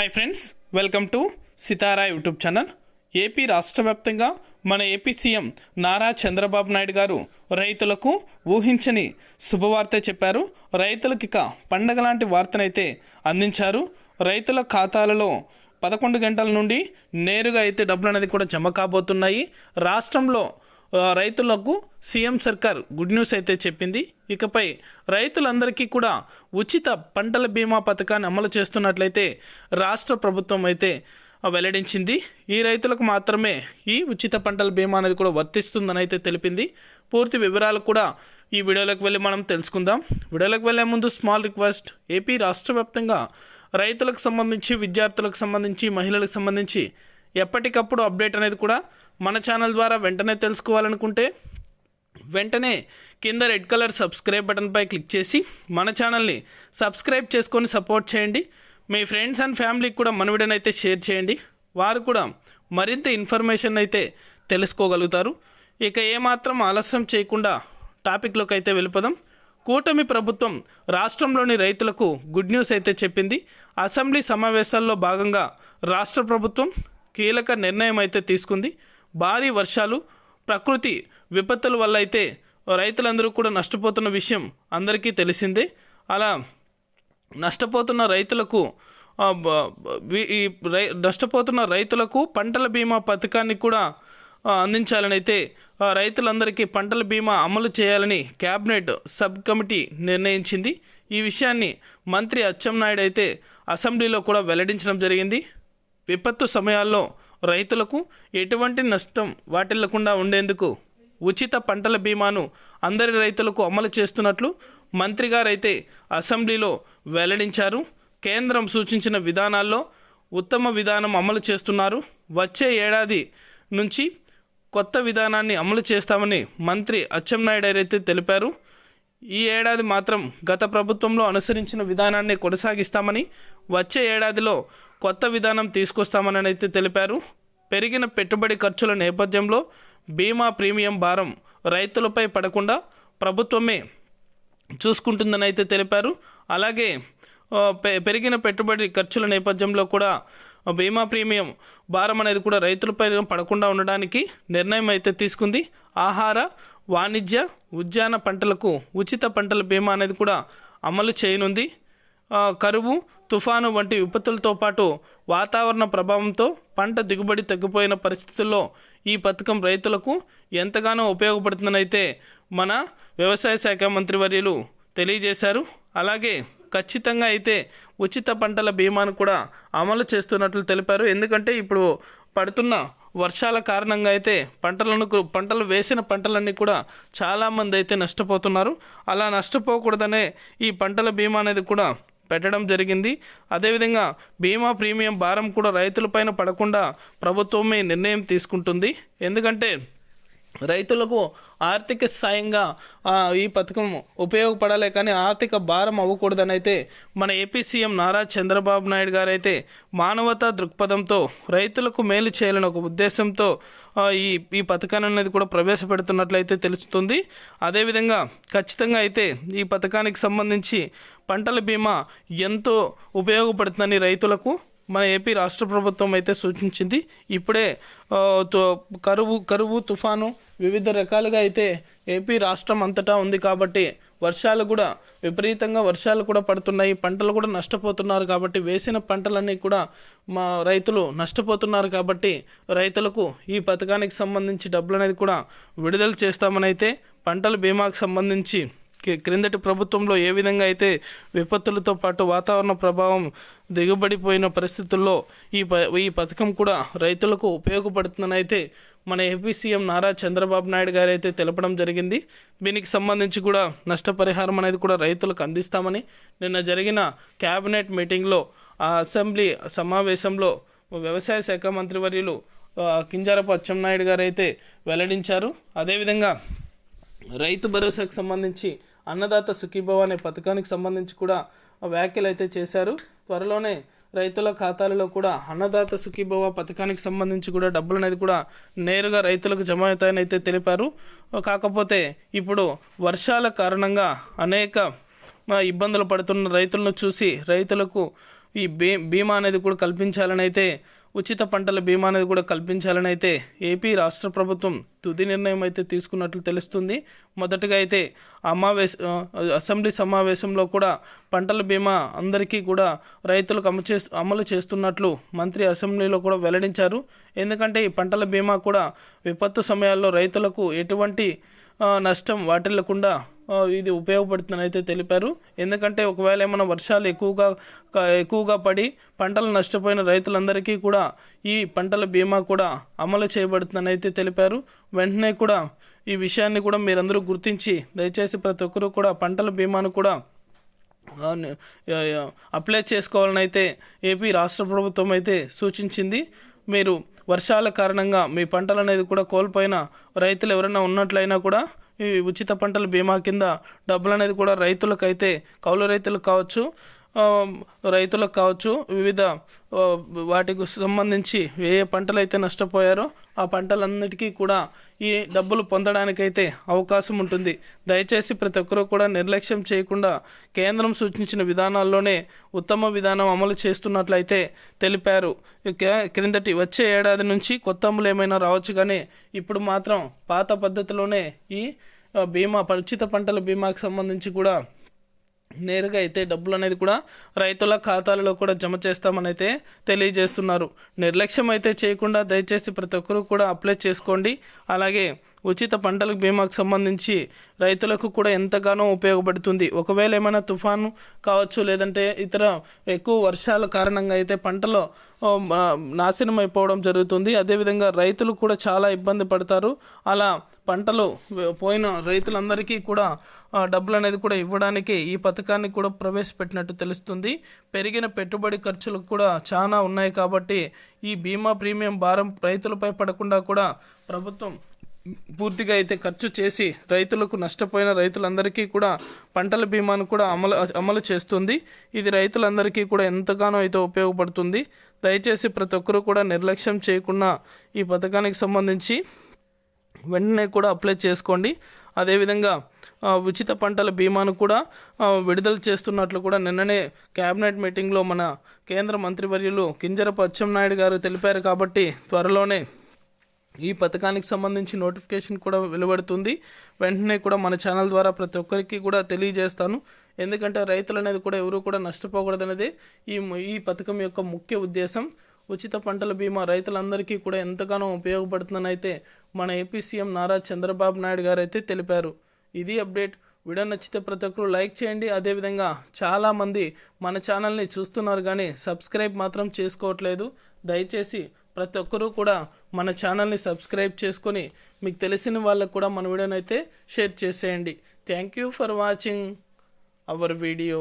Hi friends welcome to Sitara YouTube channel AP రాష్ట్ర వ్యాప్తంగా మన ఏపీ సీఎం నారా చంద్రబాబు నాయుడు గారు రైతులకు ఊహించని శుభవార్త చెప్పారు. రైతులకు ఇక పండగ లాంటి వార్తనైతే అందించారు. రైతుల ఖాతాలలో పదకొండు గంటల నుండి నేరుగా అయితే డబ్బులు అనేది కూడా జమ కాబోతున్నాయి. రాష్ట్రంలో రైతులకు సీఎం సర్కార్ గుడ్ న్యూస్ అయితే చెప్పింది. ఇకపై రైతులందరికీ కూడా ఉచిత పంటల బీమా పథకాన్ని అమలు చేస్తున్నట్లయితే రాష్ట్ర ప్రభుత్వం అయితే వెల్లడించింది. ఈ రైతులకు మాత్రమే ఈ ఉచిత పంటల బీమా అనేది కూడా వర్తిస్తుందని అయితే తెలిపింది. పూర్తి వివరాలు కూడా ఈ వీడియోలోకి వెళ్ళి మనం తెలుసుకుందాం. వీడియోలోకి వెళ్ళే ముందు స్మాల్ రిక్వెస్ట్ ఏపీ రాష్ట్ర వ్యాప్తంగా రైతులకు సంబంధించి విద్యార్థులకు సంబంధించి మహిళలకు సంబంధించి ఎప్పటికప్పుడు అప్డేట్ అనేది కూడా మన ఛానల్ ద్వారా వెంటనే తెలుసుకోవాలనుకుంటే వెంటనే కింద రెడ్ కలర్ సబ్స్క్రైబ్ బటన్పై క్లిక్ చేసి మన ఛానల్ని సబ్స్క్రైబ్ చేసుకొని సపోర్ట్ చేయండి. మీ ఫ్రెండ్స్ అండ్ ఫ్యామిలీకి కూడా మన షేర్ చేయండి. వారు కూడా మరింత ఇన్ఫర్మేషన్ అయితే తెలుసుకోగలుగుతారు. ఇక ఏమాత్రం ఆలస్యం చేయకుండా టాపిక్లోకి అయితే వెళ్ళిపోదాం. కూటమి ప్రభుత్వం రాష్ట్రంలోని రైతులకు గుడ్ న్యూస్ అయితే చెప్పింది. అసెంబ్లీ సమావేశాల్లో భాగంగా రాష్ట్ర ప్రభుత్వం కీలక నిర్ణయం అయితే తీసుకుంది. భారీ వర్షాలు ప్రకృతి విపత్తుల వల్ల అయితే రైతులందరూ కూడా నష్టపోతున్న విషయం అందరికీ తెలిసిందే. అలా నష్టపోతున్న రైతులకు ఈ రై నష్టపోతున్న రైతులకు పంటల బీమా పథకాన్ని కూడా అందించాలని అయితే రైతులందరికీ పంటల బీమా అమలు చేయాలని క్యాబినెట్ సబ్ కమిటీ నిర్ణయించింది. ఈ విషయాన్ని మంత్రి అచ్చెన్నాయుడు అయితే అసెంబ్లీలో కూడా వెల్లడించడం జరిగింది. విపత్తు సమయాల్లో రైతులకు ఎటువంటి నష్టం వాటిల్లకుండా ఉండేందుకు ఉచిత పంటల బీమాను అందరి రైతులకు అమలు చేస్తున్నట్లు మంత్రి గారైతే అసెంబ్లీలో వెల్లడించారు. కేంద్రం సూచించిన విధానాల్లో ఉత్తమ విధానం అమలు చేస్తున్నారు. వచ్చే ఏడాది నుంచి కొత్త విధానాన్ని అమలు చేస్తామని మంత్రి అచ్చెన్నాయుడు అయితే తెలిపారు. ఈ ఏడాది మాత్రం గత ప్రభుత్వంలో అనుసరించిన విధానాన్ని కొనసాగిస్తామని వచ్చే ఏడాదిలో కొత్త విధానం తీసుకొస్తామని అయితే తెలిపారు. పెరిగిన పెట్టుబడి ఖర్చుల నేపథ్యంలో బీమా ప్రీమియం భారం రైతులపై పడకుండా ప్రభుత్వమే చూసుకుంటుందని అయితే తెలిపారు. అలాగే పె- పెరిగిన పెట్టుబడి ఖర్చుల నేపథ్యంలో కూడా బీమా ప్రీమియం భారం అనేది కూడా రైతులపై పడకుండా ఉండడానికి నిర్ణయం అయితే తీసుకుంది. ఆహార వాణిజ్య ఉద్యాన పంటలకు ఉచిత పంటల బీమా అనేది కూడా అమలు చేయనుంది. కరువు తుఫాను వంటి విపత్తులతో పాటు వాతావరణ ప్రభావంతో పంట దిగుబడి తగ్గిపోయిన పరిస్థితుల్లో ఈ పథకం రైతులకు ఎంతగానో ఉపయోగపడుతుందనైతే మన వ్యవసాయ శాఖ మంత్రివర్యులు తెలియజేశారు. అలాగే ఖచ్చితంగా అయితే ఉచిత పంటల బీమాను కూడా అమలు చేస్తున్నట్లు తెలిపారు. ఎందుకంటే ఇప్పుడు పడుతున్న వర్షాల కారణంగా అయితే పంటలను పంటలు వేసిన పంటలన్నీ కూడా చాలామంది అయితే నష్టపోతున్నారు. అలా నష్టపోకూడదనే ఈ పంటల బీమా అనేది కూడా పెట్టడం జరిగింది. అదేవిధంగా బీమా ప్రీమియం భారం కూడా రైతులపైన పడకుండా ప్రభుత్వమే నిర్ణయం తీసుకుంటుంది. ఎందుకంటే రైతులకు ఆర్థిక సాయంగా ఈ పథకం ఉపయోగపడాలి కానీ ఆర్థిక భారం అవ్వకూడదని అయితే మన ఏపీ సీఎం నారా చంద్రబాబు నాయుడు గారైతే మానవతా దృక్పథంతో రైతులకు మేలు చేయాలని ఒక ఉద్దేశంతో ఈ ఈ పథకాన్ని అనేది కూడా ప్రవేశపెడుతున్నట్లయితే తెలుస్తుంది. అదేవిధంగా ఖచ్చితంగా అయితే ఈ పథకానికి సంబంధించి పంటల బీమా ఎంతో ఉపయోగపడుతుందని రైతులకు మన ఏపీ రాష్ట్ర ప్రభుత్వం అయితే సూచించింది. ఇప్పుడే తో- కరువు కరువు తుఫాను వివిధ రకాలుగా అయితే ఏపీ రాష్ట్రం అంతటా ఉంది కాబట్టి వర్షాలు కూడా విపరీతంగా వర్షాలు కూడా పడుతున్నాయి. పంటలు కూడా నష్టపోతున్నారు కాబట్టి వేసిన పంటలన్నీ కూడా మా రైతులు నష్టపోతున్నారు కాబట్టి రైతులకు ఈ పథకానికి సంబంధించి డబ్బులు అనేది కూడా విడుదల చేస్తామని అయితే పంటల బీమాకు సంబంధించి క్రిందటి ప్రభుత్వంలో ఏ విధంగా అయితే విపత్తులతో పాటు వాతావరణ ప్రభావం దిగుబడిపోయిన పరిస్థితుల్లో ఈ ప ఈ పథకం కూడా రైతులకు ఉపయోగపడుతుందని అయితే మన ఏపీ సీఎం నారా చంద్రబాబు నాయుడు గారు అయితే తెలపడం జరిగింది. దీనికి సంబంధించి కూడా నష్టపరిహారం అనేది కూడా రైతులకు అందిస్తామని నిన్న జరిగిన క్యాబినెట్ మీటింగ్లో ఆ అసెంబ్లీ సమావేశంలో వ్యవసాయ శాఖ మంత్రివర్యులు కింజారపు అచ్చెన్నాయుడు గారు అయితే వెల్లడించారు. అదేవిధంగా రైతు భరోసాకు సంబంధించి అన్నదాత సుఖీభవ అనే పథకానికి సంబంధించి కూడా వ్యాఖ్యలు అయితే చేశారు. త్వరలోనే రైతుల ఖాతాలలో కూడా అన్నదాత సుఖీభవ పథకానికి సంబంధించి కూడా డబ్బులు అనేది కూడా నేరుగా రైతులకు జమ అవుతాయని అయితే తెలిపారు. కాకపోతే ఇప్పుడు వర్షాల కారణంగా అనేక ఇబ్బందులు పడుతున్న రైతులను చూసి రైతులకు ఈ బీ బీమా అనేది కూడా కల్పించాలని అయితే ఉచిత పంటల బీమా అనేది కూడా కల్పించాలని అయితే ఏపీ రాష్ట్ర ప్రభుత్వం తుది నిర్ణయం అయితే తీసుకున్నట్లు తెలుస్తుంది. మొదటగా అయితే అమావేశ అసెంబ్లీ సమావేశంలో కూడా పంటల బీమా అందరికీ కూడా రైతులకు అమలు చే అమలు చేస్తున్నట్లు మంత్రి అసెంబ్లీలో కూడా వెల్లడించారు. ఎందుకంటే ఈ పంటల బీమా కూడా విపత్తు సమయాల్లో రైతులకు ఎటువంటి నష్టం వాటిల్లకుండా ఇది ఉపయోగపడుతుందని అయితే తెలిపారు. ఎందుకంటే ఒకవేళ ఏమైనా వర్షాలు ఎక్కువగా ఎక్కువగా పడి పంటలు నష్టపోయిన రైతులందరికీ కూడా ఈ పంటల బీమా కూడా అమలు చేయబడుతుందని అయితే తెలిపారు. వెంటనే కూడా ఈ విషయాన్ని కూడా మీరందరూ గుర్తించి దయచేసి ప్రతి ఒక్కరూ కూడా పంటల బీమాను కూడా అప్లై చేసుకోవాలని అయితే ఏపీ రాష్ట్ర ప్రభుత్వం అయితే సూచించింది. మీరు వర్షాల కారణంగా మీ పంటలు అనేది కూడా కోల్పోయిన రైతులు ఎవరైనా ఉన్నట్లయినా కూడా ఈ ఉచిత పంటల బీమా కింద డబ్బులు అనేది కూడా రైతులకైతే కౌలు రైతులకు కావచ్చు రైతులకు కావచ్చు వివిధ వాటికి సంబంధించి ఏ ఏ పంటలు అయితే నష్టపోయారో ఆ పంటలన్నిటికీ కూడా ఈ డబ్బులు పొందడానికైతే అవకాశం ఉంటుంది. దయచేసి ప్రతి ఒక్కరూ కూడా నిర్లక్ష్యం చేయకుండా కేంద్రం సూచించిన విధానాల్లోనే ఉత్తమ విధానం అమలు చేస్తున్నట్లయితే తెలిపారు. క్రిందటి వచ్చే ఏడాది నుంచి కొత్త అమలు ఏమైనా రావచ్చు కానీ ఇప్పుడు మాత్రం పాత పద్ధతిలోనే ఈ బీమా పరిచిత పంటల బీమాకి సంబంధించి కూడా నేరుగా అయితే డబ్బులు అనేది కూడా రైతుల ఖాతాలలో కూడా జమ చేస్తామని అయితే తెలియజేస్తున్నారు. నిర్లక్ష్యం అయితే చేయకుండా దయచేసి ప్రతి ఒక్కరూ కూడా అప్లై చేసుకోండి. అలాగే ఉచిత పంటల బీమాకు సంబంధించి రైతులకు కూడా ఎంతగానో ఉపయోగపడుతుంది. ఒకవేళ ఏమైనా తుఫాను కావచ్చు లేదంటే ఇతర ఎక్కువ వర్షాల కారణంగా అయితే పంటలో నాశనం అయిపోవడం జరుగుతుంది. అదేవిధంగా రైతులు కూడా చాలా ఇబ్బంది పడతారు. అలా పంటలు పోయిన రైతులందరికీ కూడా డబ్బులు అనేది కూడా ఇవ్వడానికి ఈ పథకాన్ని కూడా ప్రవేశపెట్టినట్టు తెలుస్తుంది. పెరిగిన పెట్టుబడి ఖర్చులు కూడా చాలా ఉన్నాయి కాబట్టి ఈ బీమా ప్రీమియం భారం రైతులపై పడకుండా కూడా ప్రభుత్వం పూర్తిగా అయితే ఖర్చు చేసి రైతులకు నష్టపోయిన రైతులందరికీ కూడా పంటల బీమాను కూడా అమలు అమలు చేస్తుంది. ఇది రైతులందరికీ కూడా ఎంతగానో అయితే ఉపయోగపడుతుంది. దయచేసి ప్రతి ఒక్కరూ కూడా నిర్లక్ష్యం చేయకుండా ఈ పథకానికి సంబంధించి వెంటనే కూడా అప్లై చేసుకోండి. అదేవిధంగా ఉచిత పంటల బీమాను కూడా విడుదల చేస్తున్నట్లు కూడా నిన్ననే కేబినెట్ మీటింగ్లో మన కేంద్ర మంత్రివర్యులు కింజరపు అచ్చెన్నాయుడు గారు తెలిపారు కాబట్టి త్వరలోనే ఈ పథకానికి సంబంధించి నోటిఫికేషన్ కూడా వెలువడుతుంది. వెంటనే కూడా మన ఛానల్ ద్వారా ప్రతి ఒక్కరికి కూడా తెలియజేస్తాను. ఎందుకంటే రైతులు అనేది కూడా ఎవరు కూడా నష్టపోకూడదనేది ఈ ఈ పథకం యొక్క ముఖ్య ఉద్దేశం. ఉచిత పంటల బీమా రైతులందరికీ కూడా ఎంతగానో ఉపయోగపడుతుందని అయితే మన ఏపీ సీఎం నారా చంద్రబాబు నాయుడు గారు అయితే తెలిపారు. ఇది అప్డేట్. వీడియో నచ్చితే ప్రతి ఒక్కరు లైక్ చేయండి. అదేవిధంగా చాలామంది మన ఛానల్ని చూస్తున్నారు కానీ సబ్స్క్రైబ్ మాత్రం చేసుకోవట్లేదు. దయచేసి ప్రతి ఒక్కరూ కూడా మన ఛానల్ని సబ్స్క్రైబ్ చేసుకొని మీకు తెలిసిన వాళ్ళకు కూడా మన వీడియోని అయితే షేర్ చేసేయండి. Thank you for watching our video